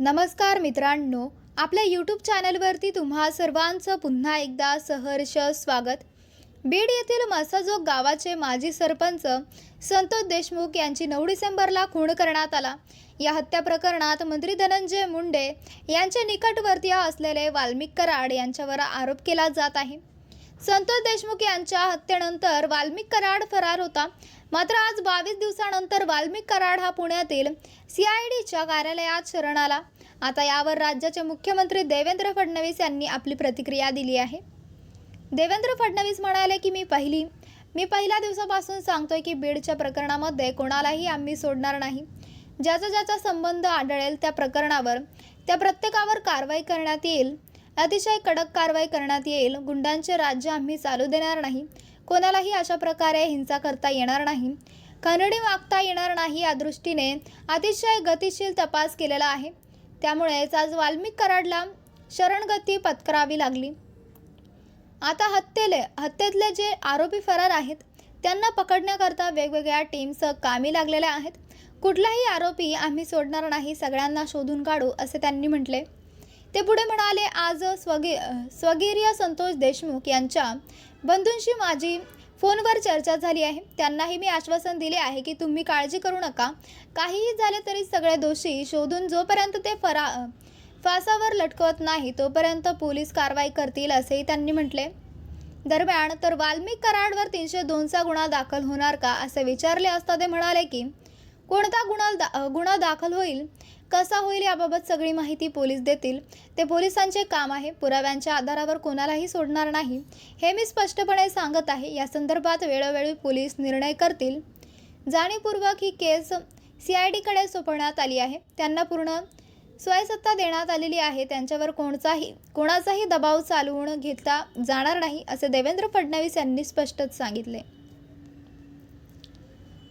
नमस्कार मित्रांनो आपल्या यूट्यूब चॅनलवरती तुम्हा सर्वांचं पुन्हा एकदा सहर्ष स्वागत. बीड येथील मसाजोग गावाचे माजी सरपंच संतोष देशमुख यांची नऊ डिसेंबरला खून करण्यात आला. या हत्या प्रकरणात मंत्री धनंजय मुंडे यांचे निकटवर्तीय असलेले वाल्मिक कराड यांच्यावर आरोप केला जात आहे. संतोष देशमुख यांच्या हत्येनंतर वाल्मिक कराड फरार होता. मात्र आज बावीस दिवसानंतर वाल्मिक कराड हा पुण्यातील सीआयडीच्या कार्यालयात शरण आला. आता यावर राज्याचे मुख्यमंत्री देवेंद्र फडणवीस यांनी आपली प्रतिक्रिया दिली आहे. देवेंद्र फडणवीस म्हणाले की मी पहिली मी पहिल्या दिवसापासून सांगतोय की बीडच्या प्रकरणामध्ये कोणालाही आम्ही सोडणार नाही. ज्याचा ज्याचा संबंध आढळेल त्या प्रकरणावर त्या प्रत्येकावर कारवाई करण्यात येईल. अतिशय कडक कारवाई करण्यात येईल. गुंडांचे राज्य आम्ही चालू देणार नाही. कोणालाही अशा प्रकारे हिंसा करता येणार नाही. खंडणी मागता येणार नाही या दृष्टीने अतिशय गतिशील तपास केलेला आहे. त्यामुळेच आज वाल्मिक कराडला शरणगती पत्करावी लागली. आता हत्येले हत्येतले जे आरोपी फरार आहेत त्यांना पकडण्याकरता वेगवेगळ्या टीम्स कामी लागलेल्या आहेत. कुठलाही आरोपी आम्ही सोडणार नाही सगळ्यांना शोधून काढू असे त्यांनी म्हटले. ते पुढे म्हणाले आज स्वगी स्वगिर्य संतोष देशमुख यांच्या बंधूंशी माझी फोनवर चर्चा झाली आहे. त्यांनाही मी आश्वासन दिले आहे की तुम्ही काळजी करू नका. काहीही झाले तरी सगळे दोषी शोधून जोपर्यंत ते फरा फासावर लटकवत नाही तोपर्यंत पोलीस कारवाई करतील असेही त्यांनी म्हटले. दरम्यान तर वाल्मिक कराडवर तीनशे दोनचा गुन्हा दाखल होणार का? असे विचारले असता ते म्हणाले की कोणता गुन्हा दा गुन्हा दाखल होईल? कसा होईल याबाबत सगळी माहिती पोलीस देतील. ते पोलिसांचे काम आहे. पुराव्यांच्या आधारावर कोणालाही सोडणार नाही. हे मी स्पष्टपणे सांगत आहे. या संदर्भात वेळोवेळी पोलीस निर्णय करतील. जाणीवपूर्वक ही केस सी आय डीकडे सोपवण्यात आली आहे. त्यांना पूर्ण स्वयंसत्ता देण्यात आलेली आहे. त्यांच्यावर कोणताही कोणाचाही दबाव चालवून घेतला जाणार नाही असे देवेंद्र फडणवीस यांनी स्पष्टच सांगितले.